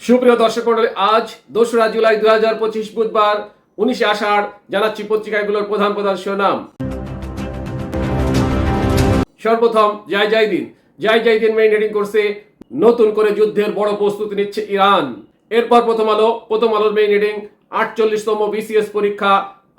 সুপ্রিয় দর্শক মন্ডলী আজ দোসরা জুলাই দু হাজার পঁচিশ বুধবার, উনিশে আষাঢ়, জানাচ্ছি পত্রিকাগুলোর প্রধান প্রধান শিরোনাম। সর্বপ্রথম, জয় জয় দিন। জয় জয় দিন মেইন হেডিং করছে নতুন করে যুদ্ধের বড় প্রস্তুতি নিচ্ছে ইরান। এরপর প্রথম আলো, প্রথম আলোর মেইন হেডিং আটচল্লিশতম বিসিএস পরীক্ষা,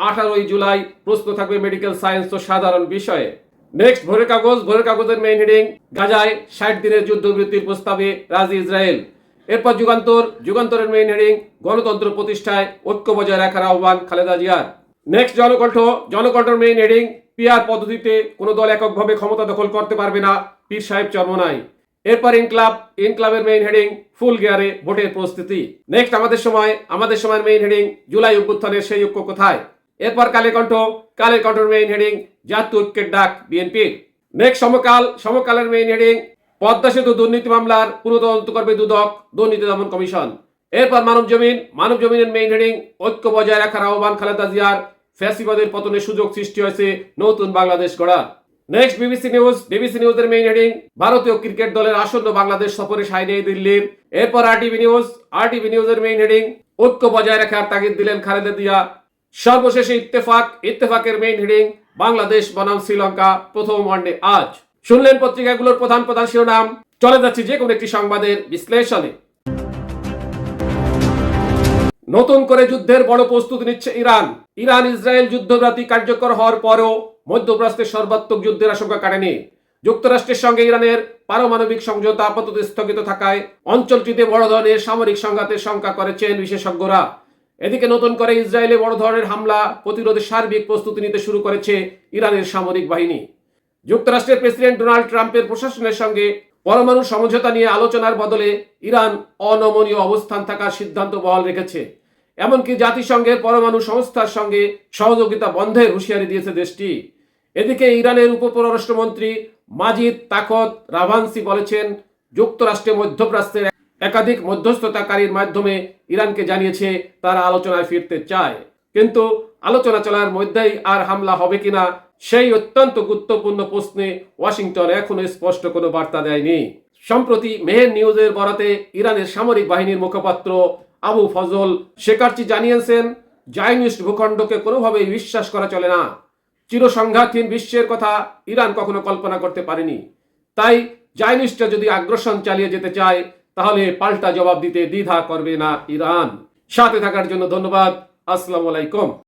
আঠারোই জুলাই, প্রশ্ন থাকবে মেডিকেল সায়েন্স ও সাধারণ বিষয়ে। নেক্সট ভোরের কাগজ, ভোরের কাগজের মেইন হেডিং গাজায় ষাট দিনের যুদ্ধবৃত্তির প্রস্তাবে রাজি ইসরায়েল। এরপর যুগান্তর, যুগান্তরের মেইন হেডিং গণতন্ত্র প্রতিষ্ঠায় ঐক্য বজায় রাখার আহ্বান খালেদা জিয়ার। নেক্সট জনকণ্ঠ, জনকণ্ঠের মেইন হেডিং পিআর পদ্ধতিতে কোনো দল এককভাবে ক্ষমতা দখল করতে পারবে না, পীর সাহেব চরমনাই। এরপর ইনক্লাব, ইনক্লাবের মেইন হেডিং ফুল গিয়ারে ভোটের প্রস্তুতি। নেক্সট আমাদের সময়, আমাদের সময়ের মেইন হেডিং জুলাই অভ্যুত্থানের সেই ঐক্য কোথায়? এরপর কালে কণ্ঠ কালে কণ্ঠের মেইন হেডিং জাতীয় ঐক্যের ডাক, বিএনপির। নেক্সট সমকাল, সমকালের মেইন হেডিং পদ্মা সেতু দুর্নীতি মামলার পুনঃতদন্ত করবে দুদক, দুর্নীতি দমন কমিশন। এরপর মানব জমিন, মানব জমিনের মেইন হেডিং ঐক্য বজায় রাখার আহ্বান খালেদা জিয়ার ফ্যাসিবাদের পতনের সুযোগ সৃষ্টি হয়েছে নতুন বাংলাদেশ গড়ার নেক্সট বিবিসি নিউজ বিবিসি নিউজের মেইন হেডিং ভারতীয় ক্রিকেট দলের আসন্ন বাংলাদেশ সফরে সাই নেই দিল্লির। এরপর আরটিভি নিউজ আরটিভি নিউজের মেইন হেডিং ঐক্য বজায় রাখার তাগিদ দিলেন খালেদা জিয়া। সর্বশেষে ইত্তেফাক, ইত্তেফাকের মেইন হেডিং বাংলাদেশ বনাম শ্রীলঙ্কা, প্রথম ওয়ানডে আজ। শুনলেন পত্রিকাগুলোর প্রধান প্রধান শিরোনাম। চলে যাচ্ছি যে কোনো একটি সংবাদের বিশ্লেষণে। নতুন করে যুদ্ধের বড় প্রস্তুতি নিচ্ছে ইরান। ইরান ইসরায়েল যুদ্ধব্রাতি কার্যকর হওয়ার পরও মধ্যপ্রাচ্যের সর্বাত্মক যুদ্ধের আশঙ্কা কাটেনি। যুক্তরাষ্ট্রের সঙ্গে ইরানের পারমাণবিক সমঝোতা আপাতত স্থগিত থাকায় অঞ্চলটিতে বড় ধরনের সামরিক সংঘাতের শঙ্কা করেছেন বিশেষজ্ঞরা। এদিকে নতুন করে ইসরায়েলে বড় ধরনের হামলা প্রতিরোধে সার্বিক প্রস্তুতি নিতে শুরু করেছে ইরানের সামরিক বাহিনী। যুক্তরাষ্ট্রের প্রেসিডেন্ট ডোনাল্ড ট্রাম্পের প্রশাসনের সঙ্গে পরমাণু সমঝোতা নিয়ে আলোচনার বদলে ইরান অনমনীয় অবস্থান থাকার সিদ্ধান্ত বহাল রেখেছে। এমনকি জাতিসংঘের পরমাণু সংস্থার সঙ্গে সহযোগিতা বন্ধের হুঁশিয়ারি দিয়েছে দেশটি। এদিকে ইরানের উপপররাষ্ট্রমন্ত্রী মাজিদ তাকত রাভানসি বলেছেন, যুক্তরাষ্ট্রে মধ্যপ্রাচ্যের একাধিক মধ্যস্থতাকারীর মাধ্যমে ইরানকে জানিয়েছে তারা আলোচনায় ফিরতে চায়। কিন্তু আলোচনা চলার মধ্যেই আর হামলা হবে কিনা সেই অত্যন্ত গুরুত্বপূর্ণ প্রশ্নে ওয়াশিংটন এখনও স্পষ্ট কোনো বার্তা দেয়নি। সম্প্রতি মেহের নিউজের বরাতে ইরানের সামরিক বাহিনীর মুখপাত্র আবু ফজল শেকারচি জানিয়েছেন, জাইনিস্ট ভূখণ্ডকে কোনোভাবেই বিশ্বাস করা চলে না। চিরসংঘাতহীন বিশ্বের কথা ইরান কখনো কল্পনা করতে পারেনি। তাই জাইনিস্টরা যদি আগ্রাসন চালিয়ে যেতে চায়, তাহলে পাল্টা জবাব দিতে দ্বিধা করবে না ইরান। সাথে থাকার জন্য ধন্যবাদ। আসসালামু আলাইকুম।